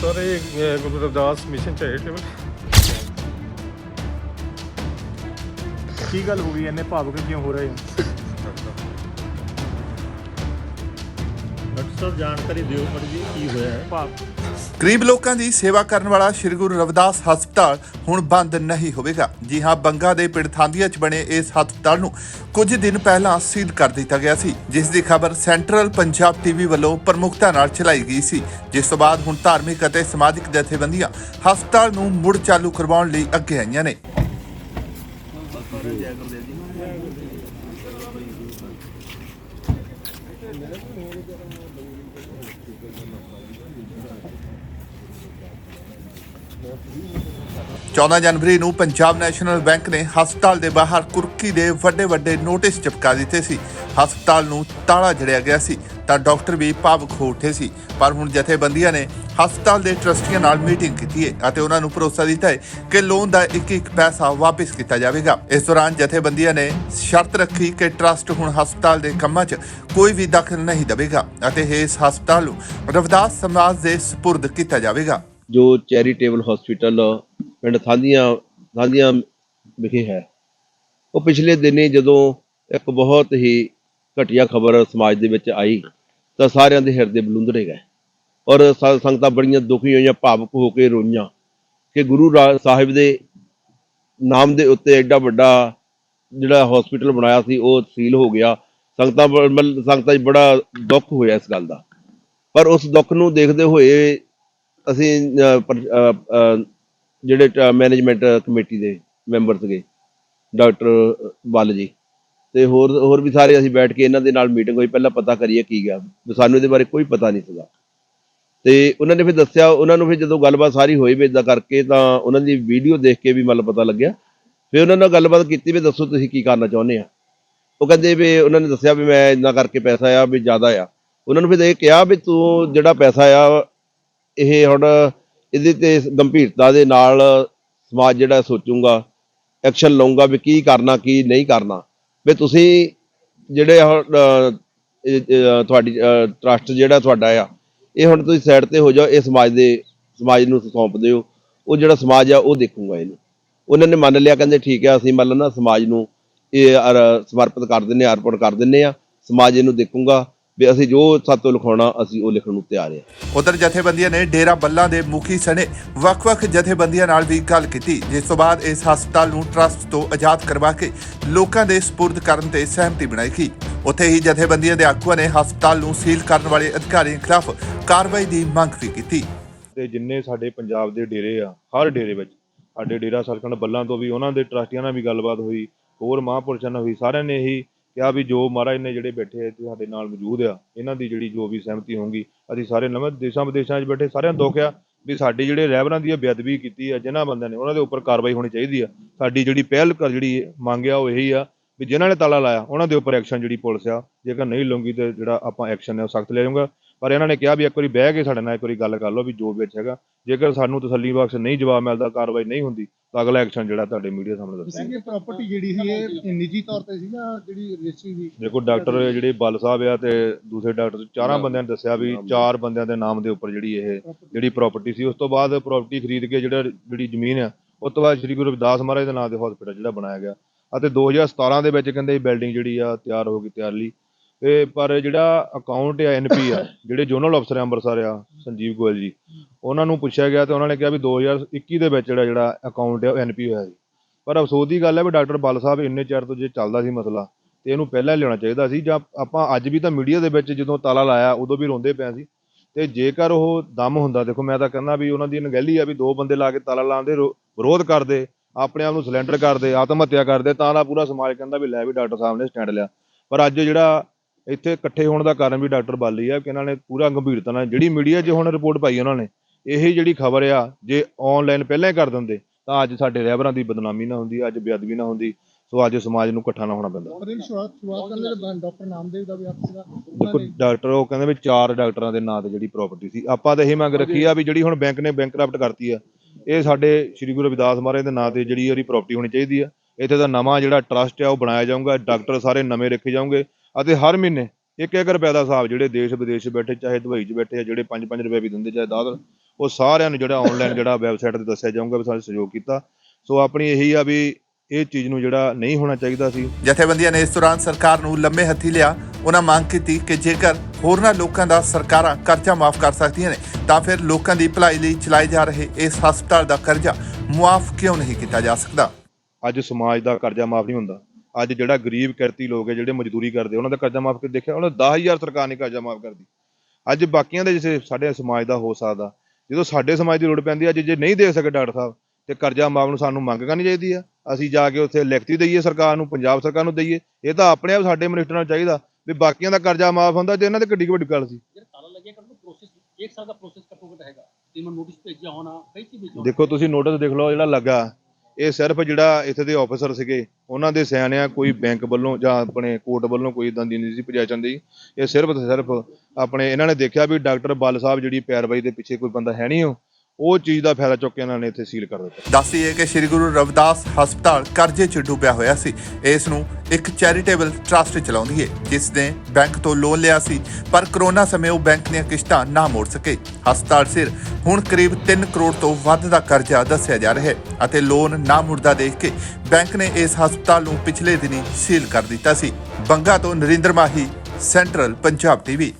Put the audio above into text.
Sir ਇਹ ਅਹ, Guru Ravidas mission charitable ਕੀ ਗੱਲ ਹੋ ਗਈ? ਇੰਨੇ ਭਾਵੁਕ ਕਿਉਂ ਹੋ ਰਹੇ ਹੋ? ਡਾਕਟਰ ਸਾਹਿਬ ਜਾਣਕਾਰੀ ਦਿਓ ਮੜੀ ਜੀ ਕੀ ਹੋਇਆ ਹੈ। ਭਾਵ ਗਰੀਬ ਲੋਕਾਂ ਦੀ ਸੇਵਾ ਕਰਨ ਵਾਲਾ ਸ੍ਰੀ ਗੁਰੂ ਰਵਿਦਾਸ ਹਸਪਤਾਲ ਹੁਣ ਬੰਦ ਨਹੀਂ ਹੋਵੇਗਾ। ਜੀ ਹਾਂ ਬੰਗਾ ਦੇ ਪਿੰਡ ਥਾਂਦੀਆਂ 'ਚ ਬਣੇ ਇਸ ਹਸਪਤਾਲ ਨੂੰ ਕੁਝ ਦਿਨ ਪਹਿਲਾਂ ਸੀਲ ਕਰ ਦਿੱਤਾ ਗਿਆ ਸੀ ਜਿਸ ਦੀ ਖਬਰ ਸੈਂਟਰਲ ਪੰਜਾਬ ਟੀਵੀ ਵੱਲੋਂ ਪ੍ਰਮੁਖਤਾ ਨਾਲ ਚਲਾਈ ਗਈ ਸੀ। ਜਿਸ ਤੋਂ ਬਾਅਦ ਹੁਣ ਧਾਰਮਿਕ ਅਤੇ ਸਮਾਜਿਕ ਜਥੇਬੰਦੀਆਂ ਹਸਪਤਾਲ ਨੂੰ ਮੁੜ ਚਾਲੂ ਕਰਵਾਉਣ ਲਈ ਅੱਗੇ ਆਈਆਂ ਨੇ। Thank you. ਚੌਦ੍ਹਾਂ ਜਨਵਰੀ ਨੂੰ ਪੰਜਾਬ ਨੈਸ਼ਨਲ ਬੈਂਕ ਨੇ ਹਸਪਤਾਲ ਦੇ ਬਾਹਰ ਕੁਰਕੀ ਦੇ ਵੱਡੇ ਵੱਡੇ ਨੋਟਿਸ ਚਿਪਕਾ ਦਿੱਤੇ ਸੀ। ਹਸਪਤਾਲ ਨੂੰ ਤਾਲਾ ਜੜਿਆ ਗਿਆ ਸੀ, ਤਾਂ ਡਾਕਟਰ ਵੀ ਭਾਵੁਕ ਹੋ ਉੱਠੇ ਸੀ। ਪਰ ਹੁਣ ਜਥੇਬੰਦੀਆਂ ਨੇ ਹਸਪਤਾਲ ਦੇ ਟਰਸਟੀਆਂ ਨਾਲ ਮੀਟਿੰਗ ਕੀਤੀ ਹੈ ਅਤੇ ਉਹਨਾਂ ਨੂੰ ਭਰੋਸਾ ਦਿੱਤਾ ਹੈ ਕਿ ਲੋਨ ਦਾ ਇੱਕ ਇੱਕ ਪੈਸਾ ਵਾਪਸ ਕੀਤਾ ਜਾਵੇਗਾ। ਇਸ ਦੌਰਾਨ ਜਥੇਬੰਦੀਆਂ ਨੇ ਸ਼ਰਤ ਰੱਖੀ ਕਿ ਟਰਸਟ ਹੁਣ ਹਸਪਤਾਲ ਦੇ ਕੰਮਾਂ 'ਚ ਕੋਈ ਵੀ ਦਖਲ ਨਹੀਂ ਦੇਵੇਗਾ ਅਤੇ ਇਸ ਹਸਪਤਾਲ ਨੂੰ ਰਵਦਾਸ ਸਮਾਜ ਦੇ ਸਪੁਰਦ ਕੀਤਾ ਜਾਵੇਗਾ। ਜੋ ਚੈਰੀਟੇਬਲ ਹਸਪੀਟਲ, ਪਿੰਡ ਥਾਂਦੀਆਂ ਥਾਂਦੀਆਂ ਵਿਖੇ ਹੈ। ਉਹ ਪਿਛਲੇ ਦਿਨੀ ਜਦੋਂ ਇੱਕ ਬਹੁਤ ਹੀ ਘਟੀਆ ਖਬਰ ਸਮਾਜ ਦੇ ਵਿੱਚ ਆਈ, ਤਾਂ ਸਾਰਿਆਂ ਦੇ ਹਿਰਦੇ ਬਲੁੰਦਰੇ ਗਏ ਔਰ ਸ- ਸੰਗਤਾਂ ਬੜੀਆਂ ਦੁਖੀ ਹੋਈਆਂ, ਭਾਵੁਕ ਹੋ ਕੇ ਰੋਈਆਂ ਕਿ ਗੁਰੂ ਰਾ- ਸਾਹਿਬ ਦੇ ਨਾਮ ਦੇ ਉੱਤੇ ਐਡਾ ਵੱਡਾ ਜਿਹੜਾ ਹਸਪੀਟਲ ਬਣਾਇਆ ਸੀ, ਉਹ ਸੀਲ ਹੋ ਗਿਆ। ਸੰਗਤਾਂ ਬ- ਮਤਲਬ ਸੰਗਤਾਂ 'ਚ ਬੜਾ ਦੁੱਖ ਹੋਇਆ ਇਸ ਗੱਲ ਦਾ। ਪਰ ਉਸ ਦੁੱਖ ਨੂੰ ਦੇਖਦੇ ਹੋਏ ਅਸੀਂ ਅਹ, ਪਰ- ਅਹ, ਅਹ, ਜਿਹੜੇ ਮੈਨੇਜਮੈਂਟ ਕਮੇਟੀ ਦੇ ਮੈਂਬਰ ਸੀਗੇ ਡਾਕਟਰ ਬੱਲ ਜੀ। ਤੇ ਹੋਰ ਹੋਰ ਵੀ ਸਾਰੇ ਅਸੀਂ ਬੈਠ ਕੇ ਇਹਨਾਂ ਦੇ ਨਾਲ ਮੀਟਿੰਗ ਹੋਈ ਪਹਿਲਾਂ ਪਤਾ ਕਰੀਏ ਕੀ ਗਿਆ। ਵੀ ਸਾਨੂੰ ਇਹਦੇ ਬਾਰੇ ਕੋਈ ਪਤਾ ਨਹੀਂ ਸੀਗਾ। ਤੇ ਉਹਨਾਂ ਨੇ ਫਿਰ ਦੱਸਿਆ ਉਹਨਾਂ ਨੂੰ ਫਿਰ ਜਦੋਂ ਗੱਲਬਾਤ ਸਾਰੀ ਹੋਈ ਵੀ ਇਦਾਂ ਕਰਕੇ ਤਾਂ ਉਹਨਾਂ ਦੀ ਵੀਡੀਓ ਦੇਖ ਕੇ ਵੀ ਮਤਲਬ ਪਤਾ ਲੱਗਿਆ। ਫਿਰ ਉਹਨਾਂ ਨਾਲ ਗੱਲਬਾਤ ਕੀਤੀ ਵੀ ਦੱਸੋ ਤੁਸੀਂ ਕੀ ਕਰਨਾ ਚਾਹੁੰਦੇ ਆ। ਉਹ ਕਹਿੰਦੇ ਵੀ ਉਹਨਾਂ ਨੇ ਦੱਸਿਆ ਵੀ ਮੈਂ ਇੰਨਾ ਕਰਕੇ ਪੈਸਾ ਆ ਵੀ ਜ਼ਿਆਦਾ ਆ। ਉਹਨਾਂ ਨੂੰ ਫਿਰ ਇਹ ਕਿਹਾ ਵੀ ਤੂੰ ਜਿਹੜਾ ਪੈਸਾ ਆ ਇਹ ਹੁਣ ਇਹਦੇ ਤੇ ਗੰਭੀਰਤਾ ਦੇ ਨਾਲ ਸਮਾਜ ਜਿਹੜਾ ਸੋਚੂਗਾ ਐਕਸ਼ਨ ਲਊਗਾ ਵੀ ਕੀ ਕਰਨਾ, ਕੀ ਨਹੀਂ ਕਰਨਾ। ਵੀ ਤੁਸੀਂ ਜਿਹੜੇ ਤੁਹਾਡੀ ਟਰਸਟ ਜਿਹੜਾ ਤੁਹਾਡਾ ਆ, ਇਹ ਹੁਣ ਤੁਸੀਂ ਸਾਈਡ ਤੇ ਹੋ ਜਾਓ, ਇਹ ਸਮਾਜ ਦੇ, ਸਮਾਜ ਨੂੰ ਸੌਂਪ ਦਿਓ। ਉਹ ਜਿਹੜਾ ਸਮਾਜ ਆ, ਉਹ ਦੇਖੂਗਾ ਇਹਨੂੰ। ਉਹਨਾਂ ਨੇ ਮੰਨ ਲਿਆ, ਕਹਿੰਦੇ ਠੀਕ ਆ, ਅਸੀਂ ਮੰਨ ਲਓ ਨਾ ਸਮਾਜ ਨੂੰ ਇਹ ਸਮਰਪਿਤ ਕਰ ਦਿੰਨੇ ਆ ਅਰਪਣ ਕਰ ਦਿੰਨੇ ਆ ਸਮਾਜ ਇਹਨੂੰ ਦੇਖੂਗਾ। ਵੀ ਅਸੀਂ ਜੋ ਸਾਤੋਂ ਲਿਖਾਉਣਾ ਅਸੀਂ ਉਹ ਲਿਖਣ ਨੂੰ ਤਿਆਰ ਆ ਉਧਰ ਜਥੇਬੰਦੀਆਂ ਨੇ ਡੇਰਾ ਬੱਲਾ ਦੇ ਮੁਖੀ ਸਣੇ ਵੱਖ-ਵੱਖ ਜਥੇਬੰਦੀਆਂ ਨਾਲ ਵੀ ਗੱਲ ਕੀਤੀ ਜਿਸ ਤੋਂ ਬਾਅਦ ਇਸ ਹਸਪਤਾਲ ਨੂੰ ਟਰਸਟ ਤੋਂ ਆਜ਼ਾਦ ਕਰਵਾ ਕੇ ਲੋਕਾਂ ਦੇ ਸਪੁਰਦ ਕਰਨ ਤੇ ਸਹਿਮਤੀ ਬਣਾਈ ਗਈ। ਉੱਥੇ ਹੀ ਜਥੇਬੰਦੀਆਂ ਦੇ ਆਗੂਆਂ ਨੇ ਹਸਪਤਾਲ ਨੂੰ ਸੀਲ ਕਰਨ ਵਾਲੇ ਅਧਿਕਾਰੀਆਂ ਖਿਲਾਫ ਕਾਰਵਾਈ ਦੀ ਮੰਗ ਵੀ ਕੀਤੀ। ਤੇ ਜਿੰਨੇ ਸਾਡੇ ਪੰਜਾਬ ਦੇ ਡੇਰੇ ਆ ਹਰ ਡੇਰੇ ਵਿੱਚ ਸਾਡੇ ਡੇਰਾ ਸਲਕੰਡ ਬੱਲਾਂ ਤੋਂ ਵੀ ਉਹਨਾਂ ਦੇ ਟਰਸਟੀਆਂ ਨਾਲ ਵੀ ਗੱਲਬਾਤ ਹੋਈ ਹੋਰ ਮਹਾਂਪੁਰਸ਼ਾਂ ਨਾਲ ਹੋਈ ਸਾਰਿਆਂ ਨੇ ਇਹੀ ਕਿਹਾ ਵੀ ਜੋ ਮਹਾਰਾਜ ਨੇ ਜਿਹੜੇ ਬੈਠੇ ਇੱਥੇ ਸਾਡੇ ਨਾਲ ਮੌਜੂਦ ਆ, ਇਹਨਾਂ ਦੀ ਜਿਹੜੀ ਜੋ ਵੀ ਸਹਿਮਤੀ ਹੋਊਗੀ, ਅਸੀਂ ਸਾਰੇ ਨਵੇਂ ਦੇਸ਼ਾਂ ਵਿਦੇਸ਼ਾਂ 'ਚ ਬੈਠੇ, ਸਾਰਿਆਂ ਨੂੰ ਦੁੱਖ ਆ ਵੀ ਸਾਡੀ ਜਿਹੜੇ ਰਹਿਬਰਾਂ ਦੀ ਇਹ ਬੇਅਦਬੀ ਕੀਤੀ ਆ ਜਿਨ੍ਹਾਂ ਬੰਦਿਆਂ ਨੇ, ਉਹਨਾਂ ਦੇ ਉੱਪਰ ਕਾਰਵਾਈ ਹੋਣੀ ਚਾਹੀਦੀ ਆ। ਸਾਡੀ ਜਿਹੜੀ ਪਹਿਲ ਕਰ ਜਿਹੜੀ ਆ ਉਹ ਇਹੀ ਆ ਵੀ ਜਿਨ੍ਹਾਂ ਨੇ ਤਾਲਾ ਲਾਇਆ, ਉਹਨਾਂ ਦੇ ਉੱਪਰ ਐਕਸ਼ਨ ਜਿਹੜੀ ਪੁਲਿਸ ਆ, ਜੇਕਰ ਨਹੀਂ ਲਊਗੀ ਤੇ ਜਿਹੜਾ ਆਪਾਂ ਐਕਸ਼ਨ ਹੈ ਉਹ ਸਖਤ ਲੈ ਜਾਊਗਾ ਪਰ ਇਹਨਾਂ ਨੇ ਕਿਹਾ ਵੀ ਇੱਕ ਵਾਰੀ ਬਹਿ ਕੇ ਸਾਡੇ ਨਾਲ ਇੱਕ ਵਾਰੀ ਗੱਲ ਕਰ ਲਓ ਵੀ ਜੋ ਵਿੱਚ ਹੈਗਾ, ਜੇਕਰ ਸਾਨੂੰ ਤਸੱਲੀ ਬਖਸ਼ ਨਹੀਂ ਜਵਾਬ ਮਿਲਦਾ, ਕਾਰਵਾਈ ਨਹੀਂ ਹੁੰਦੀ ਤਾਂ ਅਗਲਾ ਐਕਸ਼ਨ ਜਿਹੜਾ ਤੁਹਾਡੇ ਮੀਡੀਆ ਸਾਹਮਣੇ ਦੱਸਾਂਗੇ ਸਿੰਘ ਇਹ ਪ੍ਰਾਪਰਟੀ ਜਿਹੜੀ ਸੀ ਇਹ ਨਿੱਜੀ ਤੌਰ ਤੇ ਸੀ ਜਾਂ ਜਿਹੜੀ ਰਜਿਸਟਰੀ ਸੀ? ਦੇਖੋ ਡਾਕਟਰ ਜਿਹੜੇ ਬਲ ਸਾਹਿਬ ਆ ਤੇ ਦੂਸਰੇ ਡਾਕਟਰ ਚਾਰਾਂ ਬੰਦਿਆਂ ਨੇ ਦੱਸਿਆ ਵੀ ਚਾਰ ਬੰਦਿਆਂ ਦੇ ਨਾਮ ਦੇ ਉੱਪਰ ਜਿਹੜੀ ਇਹ ਜਿਹੜੀ ਪ੍ਰਾਪਰਟੀ ਸੀ ਉਸ ਤੋਂ ਬਾਅਦ ਪ੍ਰਾਪਰਟੀ ਖਰੀਦ ਕੇ ਜਿਹੜਾ ਜਿਹੜੀ ਜ਼ਮੀਨ ਆ ਉਸ ਤੋਂ ਬਾਅਦ ਸ੍ਰੀ ਗੁਰੂ ਰਵਿਦਾਸ ਮਹਾਰਾਜ ਦੇ ਨਾਮ ਦੇ ਹਸਪੀਟਲ ਜਿਹੜਾ ਬਣਾਇਆ ਗਿਆ। ਅਤੇ 2017 ਦੇ ਵਿੱਚ ਕਹਿੰਦੇ ਬਿਲਡਿੰਗ ਜਿਹੜੀ ਆ ਤਿਆਰ ਹੋ ਗਈ ਤਿਆਰ ਲਈ। ਤੇ ਪਰ ਜਿਹੜਾ ਅਕਾਊਂਟ ਆ ਐਨਪੀ ਆ, ਜਿਹੜੇ ਜੋਨਲ ਅਫਸਰ ਆ ਅੰਮ੍ਰਿਤਸਰ ਆ, ਸੰਜੀਵ ਗੋਇਲ ਜੀ, ਉਹਨਾਂ ਨੂੰ ਪੁੱਛਿਆ ਗਿਆ ਤੇ ਉਹਨਾਂ ਨੇ ਕਿਹਾ ਵੀ 2021 ਦੇ ਵਿੱਚ ਜਿਹੜਾ ਜਿਹੜਾ ਅਕਾਊਂਟ ਆ ਉਹ ਐਨਪੀ ਹੋਇਆ ਸੀ। ਪਰ ਅਫਸੋਸ ਦੀ ਗੱਲ ਹੈ ਵੀ ਡਾਕਟਰ ਬਲ ਸਾਹਿਬ ਇੰਨੇ ਚਿਰ ਤੋਂ ਜੇ ਚੱਲਦਾ ਸੀ ਮਸਲਾ, ਤੇ ਇਹਨੂੰ ਪਹਿਲਾਂ ਹੀ ਲਿਆਉਣਾ ਚਾਹੀਦਾ ਸੀ, ਜਾਂ ਆਪਾਂ ਅੱਜ ਵੀ ਤਾਂ ਮੀਡੀਆ ਦੇ ਵਿੱਚ ਜਦੋਂ ਤਾਲਾ ਲਾਇਆ, ਉਦੋਂ ਵੀ ਰੋਂਦੇ ਪਏ ਸੀ। ਤੇ ਜੇਕਰ ਉਹ ਦਮ ਹੁੰਦਾ, ਦੇਖੋ ਮੈਂ ਤਾਂ ਕਹਿੰਦਾ ਵੀ ਉਹਨਾਂ ਦੀ ਅਣਗਹਿਲੀ ਆ ਵੀ ਦੋ ਬੰਦੇ ਲਾ ਕੇ ਤਾਲਾ ਲਾਉਂਦੇ ਰੋ- ਵਿਰੋਧ ਕਰਦੇ, ਆਪਣੇ ਆਪ ਨੂੰ ਸਿਲੰਡਰ ਕਰਦੇ, ਆਤਮ ਹੱਤਿਆ ਕਰਦੇ, ਤਾਂ ਦਾ ਪੂਰਾ ਸਮਾਜ ਕਹਿੰਦਾ ਵੀ ਲੈ ਵੀ ਡਾਕਟਰ ਸਾਹਿਬ ਨੇ ਸਟੈਂਡ ਲਿਆ। ਪਰ ਅੱਜ ਜਿਹੜਾ ਇੱਥੇ ਇਕੱਠੇ ਹੋਣ ਦਾ ਕਾਰਨ ਵੀ ਡਾਕਟਰ ਬਾਲੀ ਆ ਕਿ ਇਹਨਾਂ ਨੇ ਪੂਰਾ ਗੰਭੀਰਤਾ ਨਾਲ ਜਿਹੜੀ ਮੀਡੀਆ 'ਚ ਹੁਣ ਰਿਪੋਰਟ ਪਾਈ ਉਹਨਾਂ ਨੇ ਇਹ ਜਿਹੜੀ ਖਬਰ ਆ ਜੇ ਆਨਲਾਈਨ ਪਹਿਲਾਂ ਹੀ ਕਰ ਦਿੰਦੇ ਤਾਂ ਅੱਜ ਸਾਡੇ ਰਹਿਬਰਾਂ ਦੀ ਬਦਨਾਮੀ ਨਾ ਹੁੰਦੀ ਅੱਜ ਬੇਅਦਬੀ ਨਾ ਹੁੰਦੀ ਸੋ ਅੱਜ ਸਮਾਜ ਨੂੰ ਇਕੱਠਾ ਨਾ ਹੋਣਾ ਪੈਂਦਾ। ਪਰ ਇਹ ਸ਼ੁਰੂਆਤ ਸ਼ੁਰੂਆਤ ਕਰਨ ਦੇ ਡਾਕਟਰ ਨਾਮਦੇਵ ਦਾ ਵੀ ਆਪ ਸੀਗਾ ਦੇਖੋ ਡਾਕਟਰ ਉਹ ਕਹਿੰਦੇ ਵੀ ਚਾਰ ਡਾਕਟਰਾਂ ਦੇ ਨਾਂ ਤੇ ਜਿਹੜੀ ਪ੍ਰਾਪਰਟੀ ਸੀ ਆਪਾਂ ਤਾਂ ਇਹ ਮੰਗ ਰੱਖੀ ਆ ਵੀ ਜਿਹੜੀ ਹੁਣ ਬੈਂਕ ਨੇ ਬੈਂਕਰਪਟ ਕਰਤੀ ਆ ਇਹ ਸਾਡੇ ਸ੍ਰੀ ਗੁਰੂ ਰਵਿਦਾਸ ਮਹਾਰਾਜ ਦੇ ਨਾਂ ਤੇ ਜਿਹੜੀ ਉਹਦੀ ਪ੍ਰਾਪਰਟੀ ਹੋਣੀ ਚਾਹੀਦੀ ਆ ਇੱਥੇ ਦਾ ਨਵਾਂ ਜਿਹੜਾ ਟਰਸਟ ਆ ਉਹ ਬਣਾਇਆ ਜਾਊਗਾ ਡਾਕਟਰ ਸਾਰੇ ਨਵੇਂ ਰੱਖੇ ਜਾਣਗੇ ਅਤੇ ਹਰ ਮਹੀਨੇ ਇੱਕ ਇੱਕ ਰੁਪਏ ਦਾ ਹਿਸਾਬ ਜਿਹੜੇ ਦੇਸ਼ ਵਿਦੇਸ਼ ਬੈਠੇ ਚਾਹੇ ਦੁਬਈ 'ਚ ਬੈਠੇ ਆ ਜਿਹੜੇ 5-5 ਰੁਪਏ ਵੀ ਦਿੰਦੇ ਚਾਹੇ 10 ਉਹ ਸਾਰਿਆਂ ਨੂੰ ਜਿਹੜਾ ਆਨਲਾਈਨ ਜਿਹੜਾ ਵੈਬਸਾਈਟ ਤੇ ਦੱਸਿਆ ਜਾਊਗਾ ਵੀ ਸਾਡੇ ਸਹਿਯੋਗ ਕੀਤਾ। ਸੋ ਆਪਣੀ ਇਹੀ ਆ ਵੀ ਇਹ ਚੀਜ਼ ਨੂੰ ਜਿਹੜਾ ਨਹੀਂ ਹੋਣਾ ਚਾਹੀਦਾ ਸੀ। ਜਥੇਬੰਦੀਆਂ ਨੇ ਇਸ ਦੌਰਾਨ ਸਰਕਾਰ ਨੂੰ ਲੰਮੇ ਹੱਥੀ ਲਿਆ ਉਹਨਾਂ ਮੰਗ ਕੀਤੀ ਕਿ ਜੇਕਰ ਹੋਰਨਾਂ ਲੋਕਾਂ ਦਾ ਸਰਕਾਰਾਂ ਕਰਜ਼ਾ ਮਾਫ ਕਰ ਸਕਦੀਆਂ ਨੇ ਤਾਂ ਫਿਰ ਲੋਕਾਂ ਦੀ ਭਲਾਈ ਲਈ ਚਲਾਏ ਜਾ ਰਹੇ ਇਸ ਹਸਪਤਾਲ ਦਾ ਕਰਜ਼ਾ ਮੁਆਫ ਕਿਉਂ ਨਹੀਂ ਕੀਤਾ ਜਾ ਸਕਦਾ? ਅੱਜ ਸਮਾਜ ਦਾ ਕਰਜ਼ਾ ਮਾਫ ਨਹੀਂ ਹੁੰਦਾ। ਅੱਜ ਜਿਹੜਾ ਗਰੀਬ ਕਿਰਤੀ ਲੋਕ ਹੈ ਜਿਹੜੇ ਮਜ਼ਦੂਰੀ ਕਰਦੇ ਉਹਨਾਂ ਦਾ ਕਰਜ਼ਾ ਮਾਫ ਕਰ ਦੇਖਿਆ ਉਹਨਾਂ ਦਾ 10000 ਸਰਕਾਰ ਨੇ ਕਰਜ਼ਾ ਮਾਫ ਕਰਦੀ ਅੱਜ ਬਾਕੀਆਂ ਦੇ ਜਿਸੇ ਸਾਡੇ ਸਮਾਜ ਦਾ ਹੋ ਸਕਦਾ ਜਦੋਂ ਸਾਡੇ ਸਮਾਜ ਦੀ ਲੋੜ ਪੈਂਦੀ ਅੱਜ ਜੇ ਨਹੀਂ ਦੇ ਸਕੇ ਡਾਕਟਰ ਸਾਹਿਬ ਤੇ ਕਰਜ਼ਾ ਮਾਫ ਨੂੰ ਸਾਨੂੰ ਮੰਗ ਕਰਨੀ ਚਾਹੀਦੀ ਆ ਅਸੀਂ ਜਾ ਕੇ ਉੱਥੇ ਲਿਖਤੀ ਦਈਏ ਸਰਕਾਰ ਨੂੰ ਪੰਜਾਬ ਸਰਕਾਰ ਨੂੰ ਦਈਏ ਇਹ ਤਾਂ ਆਪਣੇ ਆਪ ਸਾਡੇ ਮਿਨਿਸਟਰਾਂ ਨੂੰ ਚਾਹੀਦਾ ਵੀ ਬਾਕੀਆਂ ਦਾ ਕਰਜ਼ਾ ਮਾਫ ਹੁੰਦਾ ਜੇ ਇਹਨਾਂ ਦੇ ਕਿੱਡੀ ਵੱਡੀ ਗੱਲ ਸੀ। ਦੇਖੋ ਤੁਸੀਂ ਨੋਟਿਸ ਦੇਖ ਲਓ ਜਿਹੜਾ ਲੱਗਾ। ਇਹ ਸਿਰਫ ਜਿਹੜਾ ਇੱਥੇ ਦੇ ਆਫੀਸਰ ਸੀਗੇ, ਉਹਨਾਂ ਦੇ ਸਿਆਣਿਆਂ ਕੋਈ ਬੈਂਕ ਵੱਲੋਂ ਜਾਂ ਆਪਣੇ ਕੋਰਟ ਵੱਲੋਂ ਕੋਈ ਇਦਾਂ ਦੀ ਨਹੀਂ ਸੀ ਪੋਜੀਸ਼ਨ ਦੀ ਇਹ ਸਿਰਫ ਤੇ ਸਿਰਫ ਆਪਣੇ, ਇਹਨਾਂ ਨੇ ਦੇਖਿਆ ਵੀ ਡਾਕਟਰ ਬਲ ਸਾਹਿਬ ਜਿਹੜੀ ਪੈਰਵਾਈ ਦੇ ਪਿੱਛੇ ਕੋਈ ਬੰਦਾ ਹੈ ਨਹੀਂ ਉਹ। ਉਹ ਚੀਜ਼ ਦਾ ਫਾਇਦਾ ਚੁੱਕ ਕੇ ਇਹਨਾਂ ਨੇ ਇੱਥੇ ਸੀਲ ਕਰ ਦਿੱਤਾ। ਦੱਸੀਏ ਕਿ ਸ੍ਰੀ ਗੁਰੂ ਰਵਿਦਾਸ ਹਸਪਤਾਲ ਕਰਜ਼ੇ 'ਚ ਡੁੱਬਿਆ ਹੋਇਆ ਸੀ। ਇਸ ਨੂੰ ਇੱਕ ਚੈਰੀਟੇਬਲ ਟਰਸਟ ਚਲਾਉਂਦੀ ਹੈ ਜਿਸ ਨੇ ਬੈਂਕ ਤੋਂ ਲੋਨ ਲਿਆ ਸੀ, ਪਰ ਕਰੋਨਾ ਸਮੇਂ ਉਹ ਬੈਂਕ ਦੀਆਂ ਕਿਸ਼ਤਾਂ ਨਾ ਮੋੜ ਸਕੇ। ਹਸਪਤਾਲ ਸਿਰ ਹੁਣ ਕਰੀਬ 3 ਕਰੋੜ ਤੋਂ ਵੱਧ ਦਾ ਕਰਜ਼ਾ ਦੱਸਿਆ ਜਾ ਰਿਹਾ ਹੈ ਅਤੇ ਲੋਨ ਨਾ ਮੁੜਦਾ ਦੇਖ ਕੇ ਬੈਂਕ ਨੇ ਇਸ ਹਸਪਤਾਲ ਨੂੰ ਪਿਛਲੇ ਦਿਨੀ ਸੀਲ ਕਰ ਦਿੱਤਾ ਸੀ। ਬੰਗਾ ਤੋਂ ਨਰਿੰਦਰ ਮਾਹੀ, ਸੈਂਟਰਲ ਪੰਜਾਬ ਟੀਵੀ।